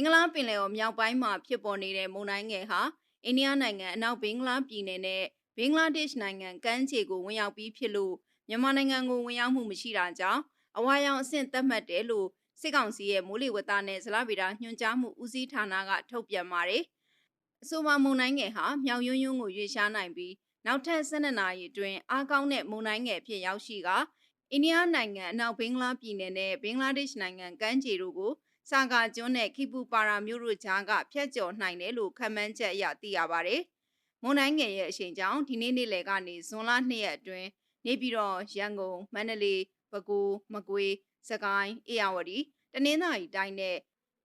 င်္ဂလားပင်လယ်အော်မြောက်ပိုင်းမှာဖြစ်ပေါ်နေတဲ့မုန်တိုင်းငယ်ဟာအိန္ဒိယနိုင်ငံအနောက်ဘင်္ဂလားပြည်နယ်နဲ့ဘင်္ဂလားဒေ့ရှ်နိုင်ငံကမ်းခြေကိုဝင်ရောက်ပြီးဖြစ်လို့မြန်မာနိုင်ငံကိုဝင်ရောက်မှုမရှိတာကြောင့်အဝါရောင်အဆင့်သတ်မှတ်တယ်လို့စစ်ကောင်စီရဲ့မိုးလေဝသနဲ့ဇလဗေဒညွှန်ကြားမှုဦးစီးဌာနကထုတ်ပြန်ပါတယ်။အဆိုပါမုန်တိုင်းငယ်ဟာမြောက်ယွန်းယွန်းကိုရွေ့ရှားနိုင်ပြီးနောက်ထပ်12နာရီအတွင်းအားကောင်းတဲ့မုန်တိုင်းငယ်ဖြစ်ရောက်ရှိကအိန္ဒိယနိုင်ငံအနောက်ဘင်္ဂလားပြည်နယ်နဲ့ဘင်္ဂလားဒေ့ရှ်နိုင်ငံကမ်းခြေတို့ကို ဆာကာကျွန်းနဲ့ခိပူပါရာမြို့တို့ကြားကဖျက်ကျော်နိုင်တယ်လို့ခန့်မှန်းချက်အရသိရပါတယ်။မွန်တိုင်းငယ်ရဲ့အချိန်ကြောင့်ဒီနေ့နေ့လယ်ကနေဇွန်လ2ရက်အတွင်းနေပြည်တော်ရန်ကုန်မန္တလေးပဲခူးမကွေးစကိုင်းအေရဝတီတနင်္သာရီတိုင်းနဲ့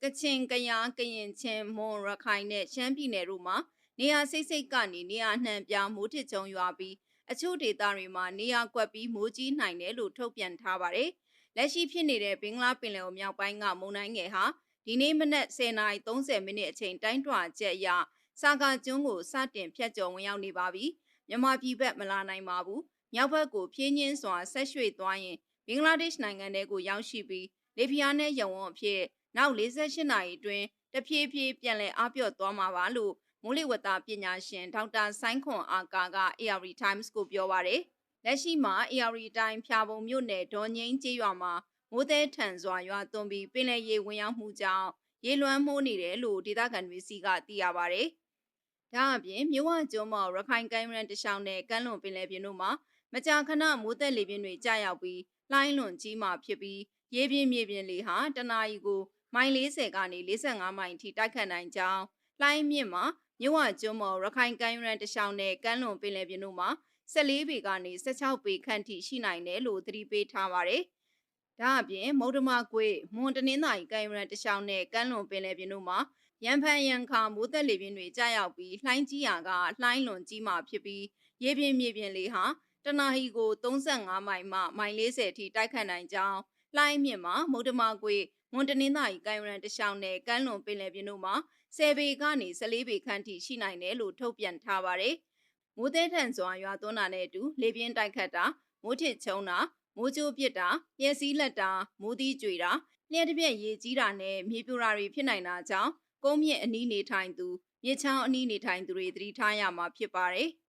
ကချင်ကယားကရင်ချင်းမွန်ရခိုင်နဲ့ရှမ်းပြည်နယ်တို့မှာနေရာစိတ်စိတ်ကနေနေရာနှံပြမိုးထစ်ချုံရွာပြီးအချို့ဒေသတွေမှာနေရာကွက်ပြီးမိုးကြီးနိုင်တယ်လို့ထုတ်ပြန်ထားပါတယ်။ လက်ရှိဖြစ်နေတဲ့ဘင်္ဂလားပင်လယ်အော်မြောက်ပိုင်းကမုန်တိုင်းငယ်ဟာဒီနေ့မနက်10:30မိနစ်အချိန်တိုင်းထွာချက်အရစာကာကျွန်းကိုစတင်ဖြတ်ကျော်ဝင်ရောက်နေပါပြီ။မြန်မာပြည်ဘက်မလာနိုင်ပါဘူး။မြောက်ဘက်ကိုဖြင်းညင်းစွာဆက်ရွှေ့သွားရင်ဘင်္ဂလားဒေ့ရှ်နိုင်ငံထဲကိုရောက်ရှိပြီးလေပြင်းနဲ့ယုံဝံအဖြစ်နောက်48နာရီအတွင်းတဖြည်းဖြည်းပြန်လည်အပြော့သွားမှာပါလို့မိုးလေဝသပညာရှင်ဒေါက်တာဆိုင်းခွန်အာကာက AR Times ကိုပြောပါရယ် လက်ရှိမှာ AR တိုင်းဖြာပုံမြို့နယ်ဒေါ်ငိမ့်ကျေးရွာမှာမိုးသည်ထန်စွာရွာသွန်းပြီးပင်လယ်ရေဝင်ရောက်မှုကြောင့်ရေလွှမ်းမိုးနေတယ်လို့ဒေသခံတွေစီကသိရပါရယ်ဒါအပြင်မြို့ဝကျွန်းမော်ရခိုင်ကိုင်းရန်တရှောင်းနဲ့ကမ်းလွန်ပင်လယ်ပြင်တို့မှာမကြာခဏမိုးသက်လေပြင်းတွေကြာရောက်ပြီးလှိုင်းလွန်ကြီးမှဖြစ်ပြီးရေပြင်းမြေပြင်းလေဟာတနအီကိုမိုင်40ကနေ45မိုင်ထိတိုက်ခတ်နိုင်ကြောင်းလှိုင်းမြင့်မှာမြဝကျွန်းမော်ရခိုင်ကိုင်းရန်တရှောင်းနဲ့ကမ်းလွန်ပင်လယ်ပြင်တို့မှာ 14ပေကနေ16ပေခန့်ထိရှိနိုင်တယ်လို့သတိပေးထားပါတယ်။ဒါအပြင်မုဒ္ဓမကွေမွန်တနင်္သာရီကိုင်းရန်တရှောင်းနဲ့ကမ်းလွန်ပင်လယ်ပြင်တို့မှာရန်ဖန်ရန်ခါမိုးသက်လေပြင်းတွေကြာရောက်ပြီးလှိုင်းကြီးရာကလှိုင်းလွန်ကြီးမှဖြစ်ပြီးရေပြင်းမြေပြင်းလေဟာတနဟီကို35မိုင်မှမိုင်40ထိတိုက်ခတ်နိုင်ကြောင်းလှိုင်းမြင့်မှာမုဒ္ဓမကွေမွန်တနင်္သာရီကိုင်းရန်တရှောင်းနဲ့ကမ်းလွန်ပင်လယ်ပြင်တို့မှာ10ပေကနေ14ပေခန့်ထိရှိနိုင်တယ်လို့ထုတ်ပြန်ထားပါတယ်။ မိုးသည်ထန်စွာရွာသွန်းတာနဲ့အတူလေပြင်းတိုက်ခတ်တာမိုးထစ်ချုံတာမိုးကြိုးပစ်တာ၊ရဲစည်းလက်တာမိုးသီးကြွေတာလျှက်တစ်ပြက်ရေကြီးတာနဲ့မြေပြိုတာတွေဖြစ်နိုင်တာကြောင့်ကုန်းမြင့်အနီးနေထိုင်သူမြစ်ချောင်းအနီးနေထိုင်သူတွေသတိထားရမှာဖြစ်ပါတယ်။